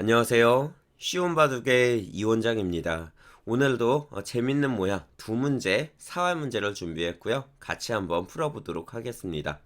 안녕하세요. 쉬운 바둑의 이원장입니다. 오늘도 어, 재밌는 모양 두 문제, 사활 문제를 준비했고요. 같이 한번 풀어보도록 하겠습니다.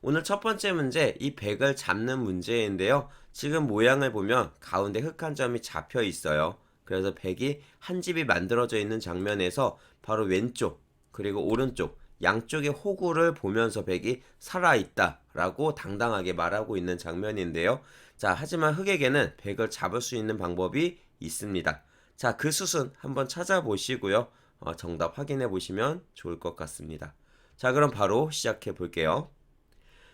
오늘 첫 번째 문제, 이 백을 잡는 문제인데요. 지금 모양을 보면 가운데 흑한 점이 잡혀 있어요. 그래서 백이 한 집이 만들어져 있는 장면에서 바로 왼쪽, 그리고 오른쪽, 양쪽의 호구를 보면서 백이 살아있다라고 당당하게 말하고 있는 장면인데요. 자, 하지만 흑에게는 백을 잡을 수 있는 방법이 있습니다. 자, 그 수순 한번 찾아보시고요. 어, 정답 확인해 보시면 좋을 것 같습니다. 자, 그럼 바로 시작해 볼게요.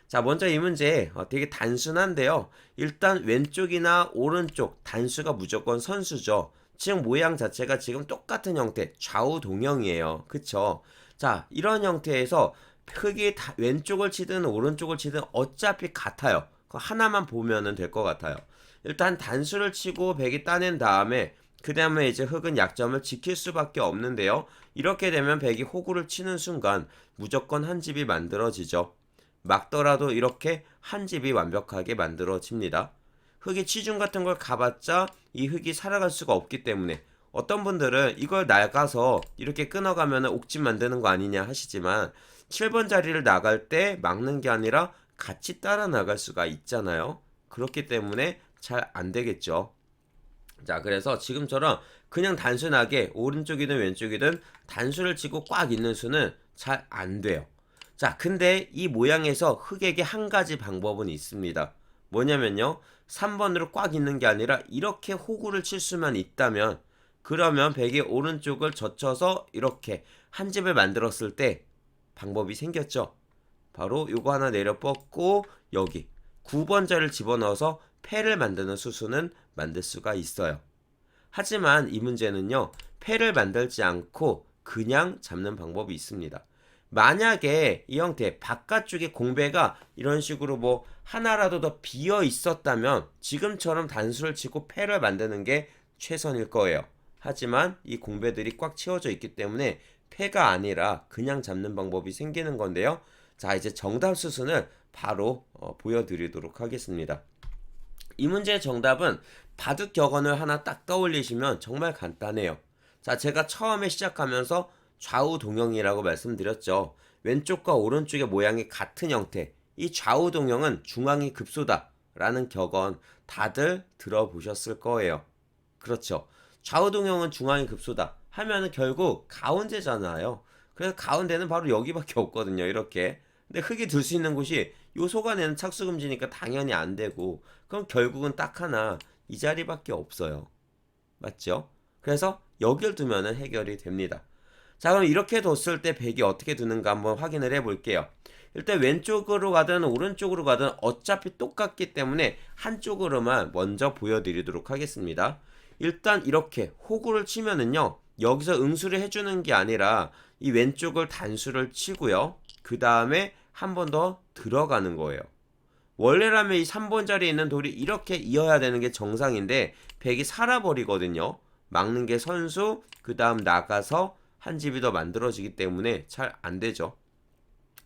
자, 먼저 이 문제 어, 되게 단순한데요. 일단 왼쪽이나 오른쪽 단수가 무조건 선수죠. 지금 모양 자체가 지금 똑같은 형태, 좌우 동형이에요. 그쵸? 자, 이런 형태에서 흙이 다 왼쪽을 치든 오른쪽을 치든 어차피 같아요. 그 하나만 보면은 될 것 같아요. 일단 단수를 치고 백이 따낸 다음에 그 다음에 이제 흙은 약점을 지킬 수밖에 없는데요. 이렇게 되면 백이 호구를 치는 순간 무조건 한 집이 만들어지죠. 막더라도 이렇게 한 집이 완벽하게 만들어집니다. 흙이 치중 같은 걸 가봤자 이 흙이 살아갈 수가 없기 때문에 어떤 분들은 이걸 나가서 이렇게 끊어가면 옥집 만드는 거 아니냐 하시지만 7번 자리를 나갈 때 막는 게 아니라 같이 따라 나갈 수가 있잖아요. 그렇기 때문에 잘 안 되겠죠. 자, 그래서 지금처럼 그냥 단순하게 오른쪽이든 왼쪽이든 단수를 치고 꽉 있는 수는 잘 안 돼요. 자, 근데 이 모양에서 흙에게 한 가지 방법은 있습니다. 뭐냐면요. 3번으로 꽉 있는 게 아니라 이렇게 호구를 칠 수만 있다면 그러면 백의 오른쪽을 젖혀서 이렇게 한 집을 만들었을 때 방법이 생겼죠. 바로 요거 하나 내려 뻗고 여기 9번 자를 집어넣어서 패를 만드는 수순은 만들 수가 있어요. 하지만 이 문제는요. 패를 만들지 않고 그냥 잡는 방법이 있습니다. 만약에 이 형태 바깥쪽에 공배가 이런 식으로 뭐 하나라도 더 비어 있었다면 지금처럼 단수를 치고 패를 만드는 게 최선일 거예요. 하지만 이 공배들이 꽉 채워져 있기 때문에 패가 아니라 그냥 잡는 방법이 생기는 건데요. 자, 이제 정답 수순을 바로 어, 보여드리도록 하겠습니다. 이 문제의 정답은 바둑 격언을 하나 딱 떠올리시면 정말 간단해요. 자, 제가 처음에 시작하면서 좌우 동형이라고 말씀드렸죠. 왼쪽과 오른쪽의 모양이 같은 형태. 이 좌우 동형은 중앙이 급소다. 라는 격언 다들 들어보셨을 거예요. 그렇죠. 좌우 동형은 중앙이 급소다. 하면은 결국 가운데잖아요. 그래서 가운데는 바로 여기밖에 없거든요. 이렇게. 근데 흙이 들 수 있는 곳이 요 소간에는 착수금지니까 당연히 안 되고 그럼 결국은 딱 하나 이 자리밖에 없어요. 맞죠? 그래서 여길 두면은 해결이 됩니다. 자 그럼 이렇게 뒀을 때 백이 어떻게 두는가 한번 확인을 해 볼게요. 일단 왼쪽으로 가든 오른쪽으로 가든 어차피 똑같기 때문에 한쪽으로만 먼저 보여드리도록 하겠습니다. 일단 이렇게 호구를 치면은요 여기서 응수를 해주는 게 아니라 이 왼쪽을 단수를 치고요 그 다음에 한 번 더 들어가는 거예요. 원래라면 이 3번 자리에 있는 돌이 이렇게 이어야 되는 게 정상인데 백이 살아버리거든요. 막는 게 선수, 그 다음 나가서 한 집이 더 만들어지기 때문에 잘 안 되죠.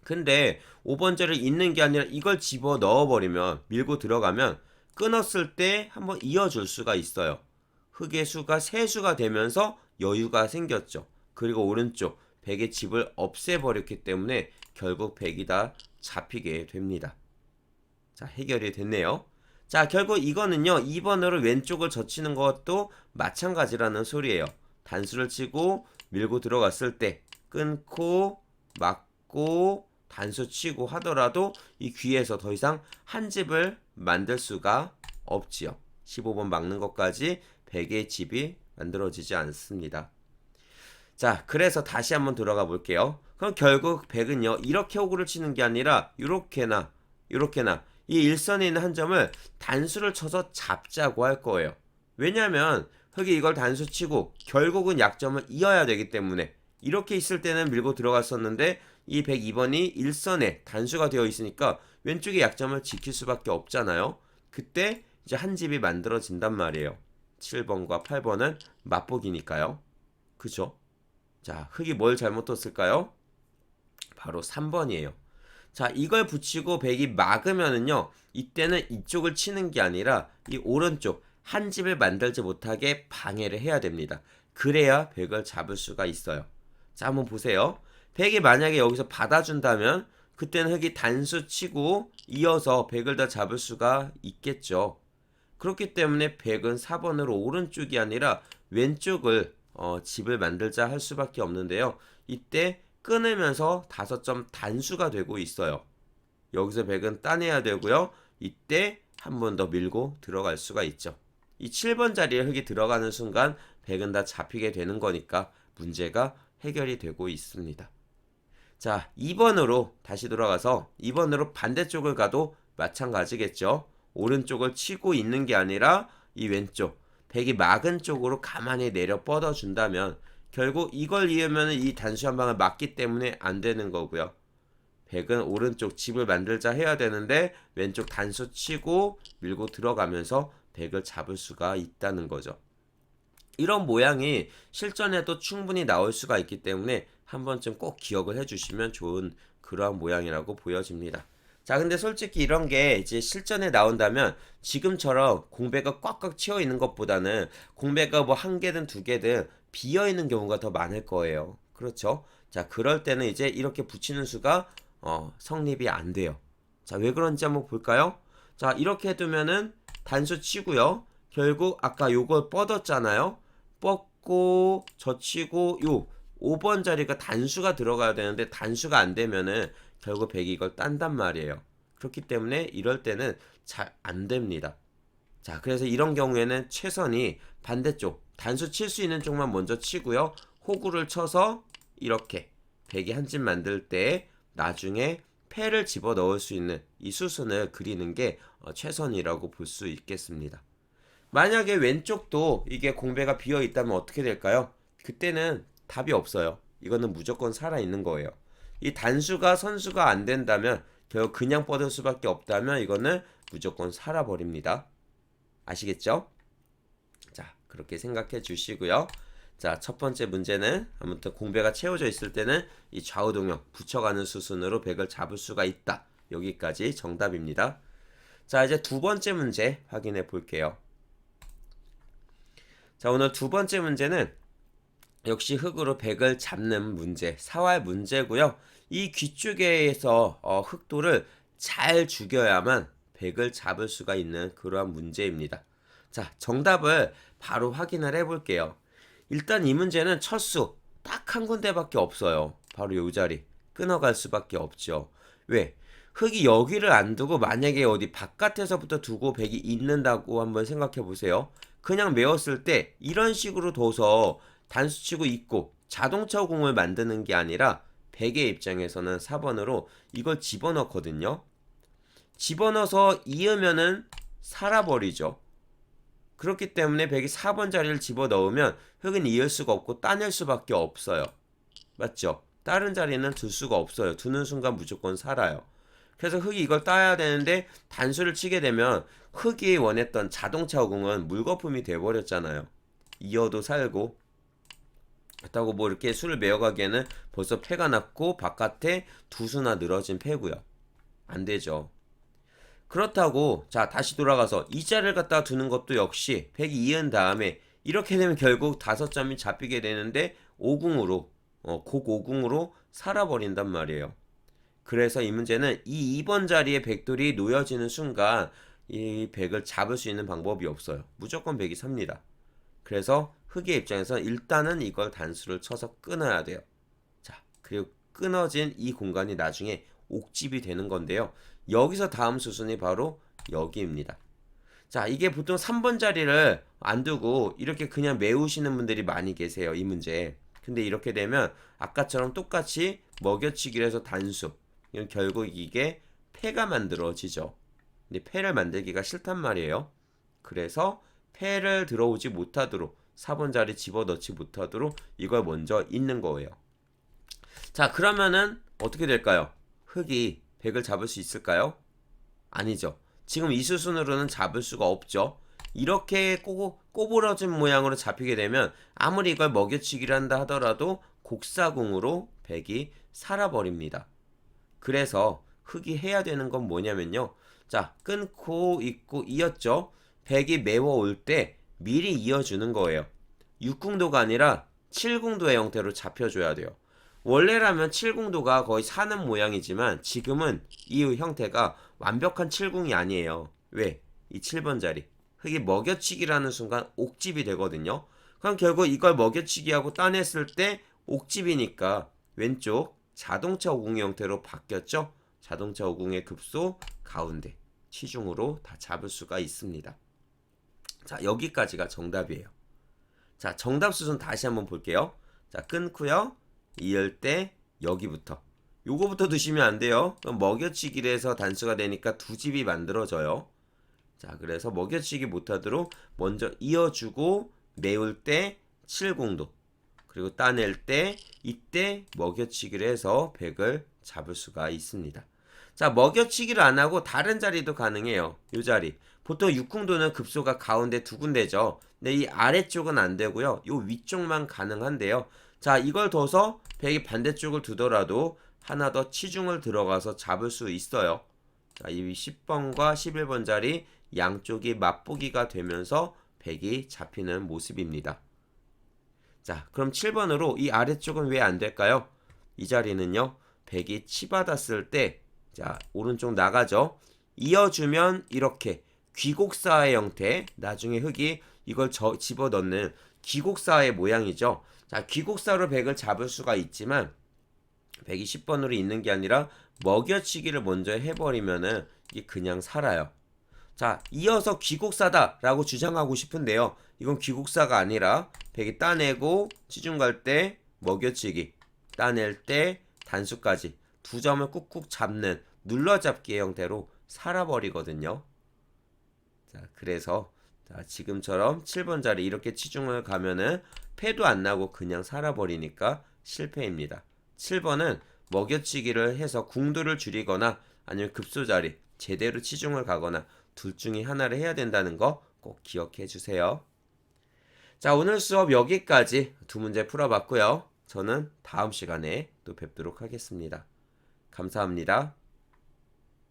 근데 5번 자리에 있는 게 아니라 이걸 집어 넣어버리면 밀고 들어가면 끊었을 때 한번 이어줄 수가 있어요. 흑의 수가 세수가 되면서 여유가 생겼죠. 그리고 오른쪽 백의 집을 없애버렸기 때문에 결국 백이 다 잡히게 됩니다. 자, 해결이 됐네요. 자, 결국 이거는요, 2번으로 왼쪽을 젖히는 것도 마찬가지라는 소리예요. 단수를 치고 밀고 들어갔을 때 끊고 막고 단수 치고 하더라도 이 귀에서 더 이상 한 집을 만들 수가 없지요. 15번 막는 것까지 100의 집이 만들어지지 않습니다. 자, 그래서 다시 한번 들어가 볼게요. 그럼 결국 100은요, 이렇게 호구를 치는 게 아니라, 이렇게나, 이렇게나, 이 일선에 있는 한 점을 단수를 쳐서 잡자고 할 거예요. 왜냐면, 흙이 이걸 단수 치고, 결국은 약점을 이어야 되기 때문에, 이렇게 있을 때는 밀고 들어갔었는데, 이 102번이 일선에 단수가 되어 있으니까, 왼쪽의 약점을 지킬 수밖에 없잖아요. 그때, 이제 한 집이 만들어진단 말이에요. 7번과 8번은 맛보기니까요. 그죠? 자, 흙이 뭘 잘못 뒀을까요? 바로 3번이에요. 자, 이걸 붙이고 백이 막으면은요, 이때는 이쪽을 치는 게 아니라 이 오른쪽 한 집을 만들지 못하게 방해를 해야 됩니다. 그래야 백을 잡을 수가 있어요. 자, 한번 보세요. 백이 만약에 여기서 받아준다면 그때는 흙이 단수 치고 이어서 백을 다 잡을 수가 있겠죠. 그렇기 때문에 백은 4번으로 오른쪽이 아니라 왼쪽을 어, 집을 만들자 할 수밖에 없는데요. 이때 끊으면서 다섯 점 단수가 되고 있어요. 여기서 백은 따내야 되고요. 이때 한 번 더 밀고 들어갈 수가 있죠. 이 7번 자리에 흙이 들어가는 순간 백은 다 잡히게 되는 거니까 문제가 해결이 되고 있습니다. 자, 2번으로 다시 돌아가서 2번으로 반대쪽을 가도 마찬가지겠죠. 오른쪽을 치고 있는 게 아니라 이 왼쪽 백이 막은 쪽으로 가만히 내려 뻗어 준다면 결국 이걸 이으면 이 단수 한 방을 막기 때문에 안 되는 거고요. 백은 오른쪽 집을 만들자 해야 되는데 왼쪽 단수 치고 밀고 들어가면서 백을 잡을 수가 있다는 거죠. 이런 모양이 실전에도 충분히 나올 수가 있기 때문에 한 번쯤 꼭 기억을 해주시면 좋은 그러한 모양이라고 보여집니다. 자, 근데 솔직히 이런 게 이제 실전에 나온다면 지금처럼 공배가 꽉꽉 채워 있는 것보다는 공배가 뭐 한 개든 두 개든 비어 있는 경우가 더 많을 거예요. 그렇죠? 자, 그럴 때는 이제 이렇게 붙이는 수가 어, 성립이 안 돼요. 자, 왜 그런지 한번 볼까요? 자, 이렇게 해두면은 단수 치고요. 결국 아까 요걸 뻗었잖아요. 뻗고 젖히고 요 5번 자리가 단수가 들어가야 되는데 단수가 안 되면은 결국 백이 이걸 딴단 말이에요. 그렇기 때문에 이럴 때는 잘 안 됩니다. 자, 그래서 이런 경우에는 최선이 반대쪽 단수 칠 수 있는 쪽만 먼저 치고요. 호구를 쳐서 이렇게 백이 한 집 만들 때 나중에 패를 집어 넣을 수 있는 이 수순을 그리는 게 어, 최선이라고 볼 수 있겠습니다. 만약에 왼쪽도 이게 공배가 비어 있다면 어떻게 될까요? 그때는 답이 없어요. 이거는 무조건 살아 있는 거예요. 이 단수가 선수가 안 된다면 결국 그냥 뻗을 수밖에 없다면 이거는 무조건 살아 버립니다. 아시겠죠? 자, 그렇게 생각해 주시고요. 자, 첫 번째 문제는 아무튼 공배가 채워져 있을 때는 이 좌우 동형 붙여가는 수순으로 백을 잡을 수가 있다. 여기까지 정답입니다. 자, 이제 두 번째 문제 확인해 볼게요. 자, 오늘 두 번째 문제는 역시 흙으로 백을 잡는 문제, 사활 문제고요. 이 귀쪽에서 어, 흙돌을 잘 죽여야만 백을 잡을 수가 있는 그러한 문제입니다. 자, 정답을 바로 확인을 해볼게요. 일단 이 문제는 첫수 딱 한 군데밖에 없어요. 바로 요 자리 끊어갈 수밖에 없죠. 왜? 흙이 여기를 안 두고 만약에 어디 바깥에서부터 두고 백이 있는다고 한번 생각해 보세요. 그냥 메웠을 때 이런 식으로 둬서 단수치고 있고 자동차 공을 만드는 게 아니라 백의 입장에서는 4번으로 이걸 집어넣거든요. 집어넣어서 이으면은 살아버리죠. 그렇기 때문에 백이 4번 자리를 집어넣으면 흙은 이을 수가 없고 따낼 수밖에 없어요. 맞죠? 다른 자리는 둘 수가 없어요. 두는 순간 무조건 살아요. 그래서 흙이 이걸 따야 되는데 단수를 치게 되면 흙이 원했던 자동차 공은 물거품이 돼버렸잖아요. 이어도 살고 그렇다고 뭐 이렇게 술을 메어가기에는 벌써 폐가 났고 바깥에 두 수나 늘어진 폐고요. 안 되죠. 그렇다고 자 다시 돌아가서 이 자리를 갖다 두는 것도 역시 팩이 이은 다음에 이렇게 되면 결국 다섯 점이 잡히게 되는데 오궁으로 어, 곡 오궁으로 살아버린단 말이에요. 그래서 이 문제는 이 2번 자리에 백돌이 놓여지는 순간 이 백을 잡을 수 있는 방법이 없어요. 무조건 백이 삽니다. 그래서 흑의 입장에서 일단은 이걸 단수를 쳐서 끊어야 돼요. 자, 그리고 끊어진 이 공간이 나중에 옥집이 되는 건데요. 여기서 다음 수순이 바로 여기입니다. 자, 이게 보통 3번 자리를 안 두고 이렇게 그냥 메우시는 분들이 많이 계세요. 이 문제. 근데 이렇게 되면 아까처럼 똑같이 먹여치기를 해서 단수. 이건 결국 이게 폐가 만들어지죠. 근데 폐를 만들기가 싫단 말이에요. 그래서 폐를 들어오지 못하도록 4번 자리 집어넣지 못하도록 이걸 먼저 있는 거예요. 자, 그러면은 어떻게 될까요? 흙이 100을 잡을 수 있을까요? 아니죠. 지금 이 수순으로는 잡을 수가 없죠. 이렇게 꼬, 꼬부러진 모양으로 잡히게 되면 아무리 이걸 먹여치기를 한다 하더라도 곡사공으로 백이 살아버립니다. 그래서 흙이 해야 되는 건 뭐냐면요. 자, 끊고 있고 이었죠. 백이 메워올 때 미리 이어주는 거예요. 6궁도가 아니라 7궁도의 형태로 잡혀줘야 돼요. 원래라면 7궁도가 거의 사는 모양이지만 지금은 이 형태가 완벽한 7궁이 아니에요. 왜? 이 7번 자리. 흙이 먹여치기라는 순간 옥집이 되거든요. 그럼 결국 이걸 먹여치기하고 따냈을 때 옥집이니까 왼쪽 자동차 오궁 형태로 바뀌었죠. 자동차 오궁의 급소 가운데 치중으로 다 잡을 수가 있습니다. 자 여기까지가 정답이에요. 자 정답 수순 다시 한번 볼게요. 자 끊고요. 이을 때 여기부터 요거부터 드시면 안 돼요. 그럼 먹여치기를 해서 단수가 되니까 두 집이 만들어져요. 자 그래서 먹여치기 못하도록 먼저 이어주고 메울 때 7공도 그리고 따낼 때 이때 먹여치기를 해서 100을 잡을 수가 있습니다. 자 먹여치기를 안 하고 다른 자리도 가능해요. 이 자리 보통 6궁도는 급소가 가운데 두 군데죠. 근데 이 아래쪽은 안 되고요. 이 위쪽만 가능한데요. 자 이걸 둬서 100이 반대쪽을 두더라도 하나 더 치중을 들어가서 잡을 수 있어요. 자, 이 10번과 11번 자리 양쪽이 맛보기가 되면서 100이 잡히는 모습입니다. 자, 그럼 7번으로 이 아래쪽은 왜 안 될까요? 이 자리는요, 100이 치받았을 때, 자, 오른쪽 나가죠? 이어주면 이렇게 귀곡사의 형태, 나중에 흙이 이걸 저, 집어 넣는 귀곡사의 모양이죠. 자, 귀곡사로 100을 잡을 수가 있지만, 100이 10번으로 있는 게 아니라 먹여치기를 먼저 해버리면은 이게 그냥 살아요. 자, 이어서 귀곡사다라고 주장하고 싶은데요. 이건 귀곡사가 아니라 100이 따내고 치중 갈 때 먹여치기, 따낼 때 단수까지 두 점을 꾹꾹 잡는 눌러잡기의 형태로 살아버리거든요. 자, 그래서 자, 지금처럼 7번 자리 이렇게 치중을 가면은 패도 안 나고 그냥 살아버리니까 실패입니다. 7번은 먹여치기를 해서 궁도를 줄이거나 아니면 급소 자리 제대로 치중을 가거나 둘 중에 하나를 해야 된다는 거 꼭 기억해 주세요. 자, 오늘 수업 여기까지 두 문제 풀어봤고요. 저는 다음 시간에 또 뵙도록 하겠습니다. 감사합니다.